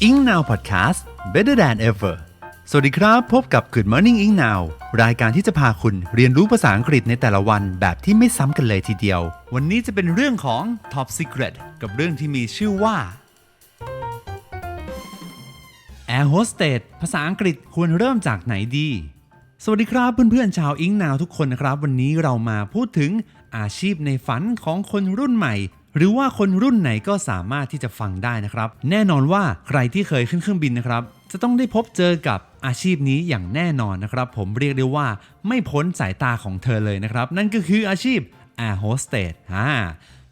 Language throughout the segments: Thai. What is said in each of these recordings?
Ing Now Podcast Better than ever สวัสดีครับ พบกับ Good Morning Ing Now รายการที่จะพาคุณเรียนรู้ภาษาอังกฤษในแต่ละวันแบบที่ไม่ซ้ำกันเลยทีเดียว วันนี้จะเป็นเรื่องของ Top Secret กับเรื่องที่มีชื่อว่า Air Hostess ภาษาอังกฤษควรเริ่มจากไหนดี สวัสดีครับเพื่อนๆชาวอิงนาวทุกคนนะครับ วันนี้เรามาพูดถึงอาชีพในฝันของคนรุ่นใหม่ หรือว่าคนรุ่นไหนก็สามารถที่จะฟังได้นะครับ แน่นอนว่าใครที่เคยขึ้นเครื่องบินนะครับ จะต้องได้พบเจอกับอาชีพนี้อย่างแน่นอนนะครับ ผมเรียกได้ว่าไม่พ้นสายตาของเธอเลยนะครับ นั่นก็คืออาชีพ Air Hostess อ่า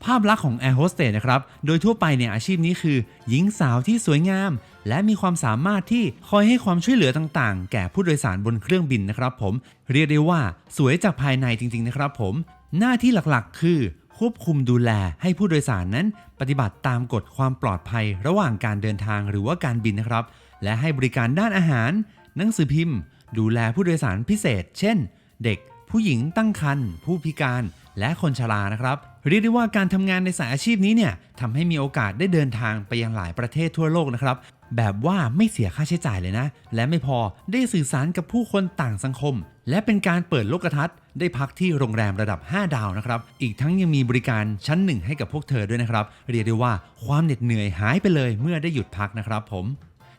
ภาพลักษณ์ของ Air Hostess นะครับ โดยทั่วไปเนี่ยอาชีพนี้คือ หญิงสาวที่สวยงาม และมีความสามารถที่คอยให้ความช่วยเหลือต่างๆ แก่ผู้โดยสารบนเครื่องบินนะครับผม เรียกได้ว่าสวยจากภายในจริงๆนะครับผม หน้าที่หลักๆ คือ ควบคุมดูแลให้ผู้โดยสารนั้น ปฏิบัติตามกฎความปลอดภัยระหว่างการเดินทางหรือว่าการบินนะครับ และให้บริการด้านอาหาร หนังสือพิมพ์ ดูแลผู้โดยสารพิเศษ เช่น เด็ก ผู้หญิงตั้งครรภ์ผู้พิการและคนชรานะครับ เรียกได้ว่าการทำงานในสายอาชีพนี้เนี่ยทำให้มีโอกาสได้เดินทางไปยังหลายประเทศทั่วโลกนะครับ แบบว่าไม่เสียค่าใช้จ่ายเลยนะ และไม่พอได้สื่อสารกับผู้คนต่างสังคม และเป็นการเปิดโลกทัศน์ได้พักที่โรงแรมระดับ 5 ดาวนะครับ อีกทั้งยังมีบริการชั้นหนึ่งให้กับพวกเธอด้วยนะครับ เรียกได้ว่าความเหน็ดเหนื่อยหายไปเลยเมื่อได้หยุดพักนะครับผม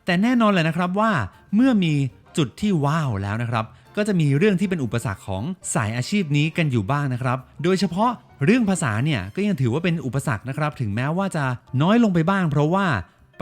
แต่แน่นอนเลยนะครับว่าเมื่อมีจุดที่ว้าวแล้วนะครับ ก็จะมีเรื่องที่เป็นอุปสรรคของสายอาชีพนี้กันอยู่บ้างนะครับ โดยเฉพาะเรื่องภาษาเนี่ยก็ยังถือว่าเป็นอุปสรรคนะครับ ถึงแม้ว่าจะน้อยลงไปบ้าง เพราะว่า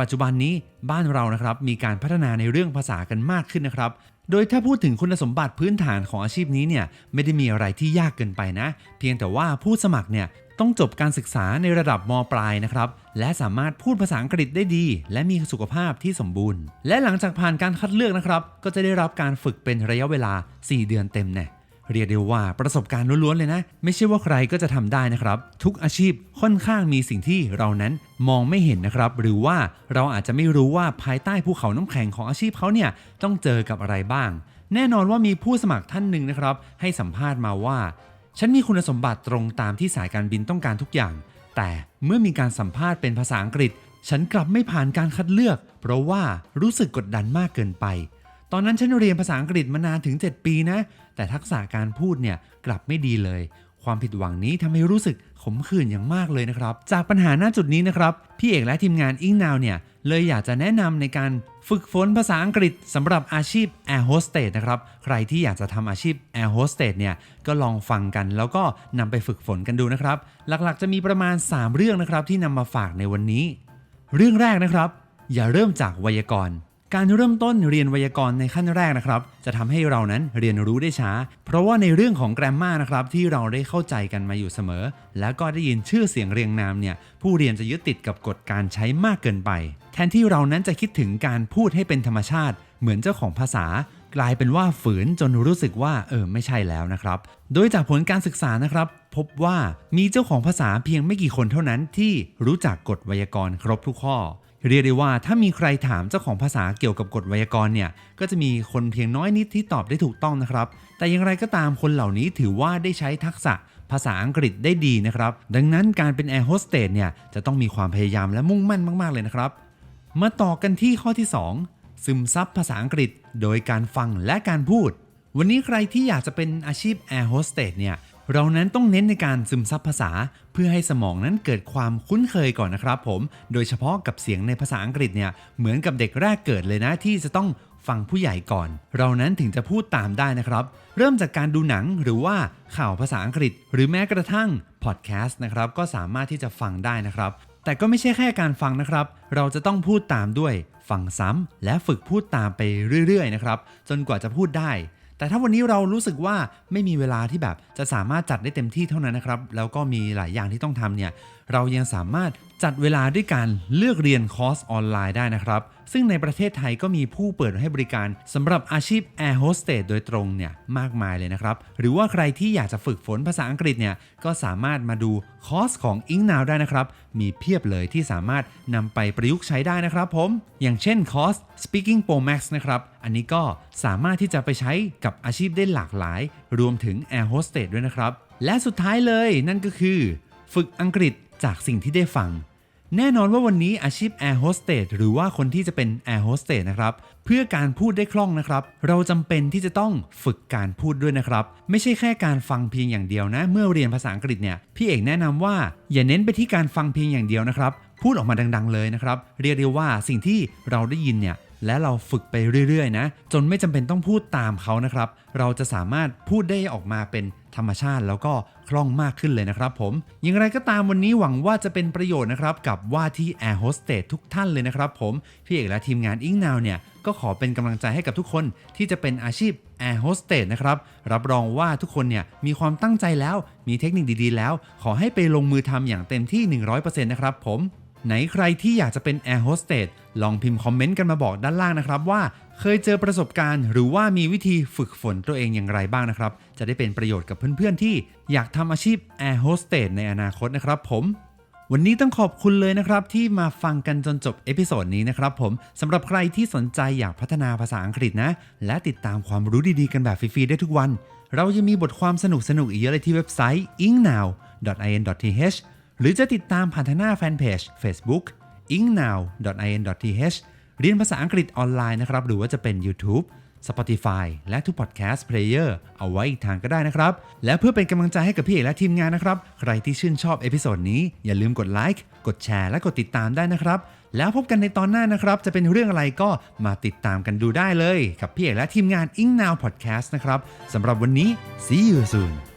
ปัจจุบันนี้บ้านเรานะครับมีการพัฒนาในเรื่องภาษากันมากขึ้นนะครับ โดยถ้าพูดถึงคุณสมบัติพื้นฐานของอาชีพนี้เนี่ยไม่ได้มีอะไรที่ยากเกินไปนะ เพียงแต่ว่าผู้สมัครเนี่ยต้องจบการศึกษาในระดับมปลายนะครับ และสามารถพูดภาษาอังกฤษได้ดี และมีสุขภาพที่สมบูรณ์ และหลังจากผ่านการคัดเลือกนะครับ ก็จะได้รับการฝึกเป็นระยะเวลา 4 เดือนเต็มเนี่ย เรียกได้ว่าประสบการณ์ล้วนๆเลยนะ ไม่ใช่ว่าใครก็จะทำได้นะครับ ทุกอาชีพค่อนข้างมีสิ่งที่เรานั้นมองไม่เห็นนะครับ หรือว่าเราอาจจะไม่รู้ว่าภายใต้ภูเขาน้ำแข็งของอาชีพเขาเนี่ยต้องเจอกับอะไรบ้าง แน่นอนว่ามีผู้สมัครท่านหนึ่งนะครับ ให้สัมภาษณ์มาว่า ฉันมีคุณสมบัติตรงตามที่สายการบินต้องการทุกอย่าง แต่เมื่อมีการสัมภาษณ์เป็นภาษาอังกฤษ ฉันกลับไม่ผ่านการคัดเลือก เพราะว่ารู้สึกกดดันมากเกินไป ตอนนั้นฉันเรียนภาษาอังกฤษมานานถึง 7 ปีนะ แต่ทักษะการพูดเนี่ยกลับไม่ดีเลย ความผิดหวังนี้ทำให้รู้สึกขมขื่นอย่างมากเลยนะครับ จากปัญหาหน้าจุดนี้นะครับพี่เอกและทีมงานอิงนาวเนี่ยเลยอยากจะแนะนำในการฝึกฝนภาษาอังกฤษสำหรับอาชีพ Air Hostess นะครับ ใครที่อยากจะทำอาชีพ Air Hostess เนี่ยก็ลองฟังกันแล้วก็นำไปฝึกฝนกันดูนะครับ หลักๆ จะมีประมาณ 3 เรื่องนะครับที่นำมาฝากในวันนี้ เรื่องแรกนะครับ อย่าเริ่มจากไวยากรณ์ การเริ่มต้นเรียนไวยากรณ์ในขั้นแรกนะครับ จะทำให้เรานั้นเรียนรู้ได้ช้า เพราะว่าในเรื่องของแกรมมานะครับที่เราได้เข้าใจกันมาอยู่เสมอ แล้วก็ได้ยินชื่อเสียงเรียงนามเนี่ยผู้เรียนจะยึดติดกับกฎการใช้มากเกินไป แทนที่เรานั้นจะคิดถึงการพูดให้เป็นธรรมชาติ เหมือนเจ้าของภาษา กลายเป็นว่าฝืนจนรู้สึกว่าเออไม่ใช่แล้วนะครับ โดยจากผลการศึกษานะครับ พบว่ามีเจ้าของภาษาเพียงไม่กี่คนเท่านั้นที่รู้จักกฎไวยากรณ์ครบทุกข้อ เรียกได้ว่าถ้ามีใครถามเจ้าของภาษาเกี่ยวกับกฎไวยากรณ์เนี่ยก็จะมีคนเพียงน้อยนิดที่ตอบได้ถูกต้องนะครับ แต่อย่างไรก็ตามคนเหล่านี้ถือว่าได้ใช้ทักษะภาษาอังกฤษได้ดีนะครับ ดังนั้นการเป็นแอร์โฮสเตสเนี่ยจะต้องมีความพยายามและมุ่งมั่นมาก ๆ เลยนะครับ มาต่อกันที่ข้อที่ 2 ซึมซับภาษาอังกฤษ โดยการฟังและการพูด วันนี้ใครที่อยากจะเป็นอาชีพแอร์โฮสเตสเนี่ยเรานั้นต้องเน้นในการซึมซับภาษา เพื่อให้สมองนั้นเกิดความคุ้นเคยก่อนนะครับผม โดยเฉพาะกับเสียงในภาษาอังกฤษเนี่ยเหมือนกับเด็กแรกเกิดเลยนะที่จะต้องฟังผู้ใหญ่ก่อน เรานั้นถึงจะพูดตามได้นะครับ เริ่มจากการดูหนังหรือว่าข่าวภาษาอังกฤษ หรือแม้กระทั่งพอดแคสต์นะครับก็สามารถที่จะฟังได้นะครับ แต่ก็ไม่ใช่แค่การฟังนะครับ เราจะต้องพูดตามด้วย ฟังซ้ำและฝึกพูดตามไปเรื่อยๆนะครับจนกว่าจะพูดได้ แต่ถ้าวันนี้เรารู้สึกว่าไม่มีเวลาที่แบบจะสามารถจัดได้เต็มที่เท่านั้นนะครับแล้วก็มีหลายอย่างที่ต้องทำเนี่ยเรายังสามารถจัดเวลาด้วยการเลือกเรียนคอร์สออนไลน์ได้นะครับ ซึ่งในประเทศไทยก็มีผู้เปิดให้บริการสำหรับอาชีพ Air Hostess โดยตรงเนี่ยมากมายเลยนะครับ หรือว่าใครที่อยากจะฝึกฝนภาษาอังกฤษเนี่ยก็สามารถมาดูคอร์สของ i n g Now ได้นะครับ มีเพียบเลยที่สามารถนำไปประยุกต์ใช้ได้นะครับผม อย่างเช่นคอร์ส Speaking Pro Max นะครับ อันนี้ก็สามารถที่จะไปใช้กับอาชีพได้หลากหลาย รวมถึง Air Hostess ด้วยนะครับ และสุดท้ายเลยนั่นก็คือ ฝึกอังกฤษ จากสิ่งที่ได้ฟัง แน่นอนว่าวันนี้อาชีพแอร์โฮสเตสหรือว่าคนที่จะเป็นแอร์โฮสเตสนะครับ เพื่อการพูดได้คล่องนะครับ เราจำเป็นที่จะต้องฝึกการพูดด้วยนะครับ ไม่ใช่แค่การฟังเพียงอย่างเดียวนะ เมื่อเรียนภาษาอังกฤษเนี่ยพี่เอกแนะนำว่าอย่าเน้นไปที่การฟังเพียงอย่างเดียวนะครับ พูดออกมาดัง ๆ เลยนะครับ เรียกได้ว่าสิ่งที่เราได้ยินเนี่ยและเราฝึกไปเรื่อยๆนะ จนไม่จำเป็นต้องพูดตามเขานะครับ เราจะสามารถพูดได้ออกมาเป็น ธรรมชาติแล้วก็คล่องมากขึ้นเลยนะครับผม อย่างไรก็ตามวันนี้หวังว่าจะเป็นประโยชน์นะครับ กับว่าที่แอร์โฮสเตสทุกท่านเลยนะครับผมพี่เอกและทีมงานอิงนาวเนี่ยก็ขอเป็นกำลังใจให้กับทุกคนที่จะเป็นอาชีพแอร์โฮสเตสนะครับ รับรองว่าทุกคนเนี่ยมีความตั้งใจแล้ว มีเทคนิคดีๆ แล้ว ขอให้ไปลงมือทำอย่างเต็มที่ 100%นะครับผม ไหนใครที่อยากจะเป็นแอร์โฮสเตสลองพิมพ์คอมเมนต์กันมาบอกด้านล่างนะครับว่าเคยเจอประสบการณ์ หรือว่ามีวิธีฝึกฝนตัวเองอย่างไรบ้างนะครับ จะได้เป็นประโยชน์กับเพื่อนๆ ที่อยากทำอาชีพแอร์โฮสเตสในอนาคตนะครับผมวันนี้ต้องขอบคุณเลยนะครับ ที่มาฟังกันจนจบเอพิโซดนี้นะครับผมสำหรับใครที่สนใจอยากพัฒนาภาษาอังกฤษนะ และติดตามความรู้ดีๆ กันแบบฟรีๆได้ทุกวัน เรายังมีบทความสนุกๆอีกเยอะเลยที่เว็บไซต์ ingnow.in.th หรือจะติดตามผ่านทางหน้าแฟนเพจ Facebook ingnow.in.th เรียนภาษาอังกฤษออนไลน์นะครับ หรือว่าจะเป็น YouTube Spotify และทุก podcast player เอาไว้อีกทางก็ได้นะครับ และเพื่อเป็นกำลังใจให้กับพี่เอกและทีมงานนะครับ ใครที่ชื่นชอบเอพิโซดนี้ อย่าลืมกดไลค์กดแชร์และกดติดตามได้นะครับ แล้วพบกันในตอนหน้านะครับ จะเป็นเรื่องอะไรก็มาติดตามกันดูได้เลย กับพี่เอกและทีมงาน Ing Now Podcast นะครับสำหรับวันนี้ see you soon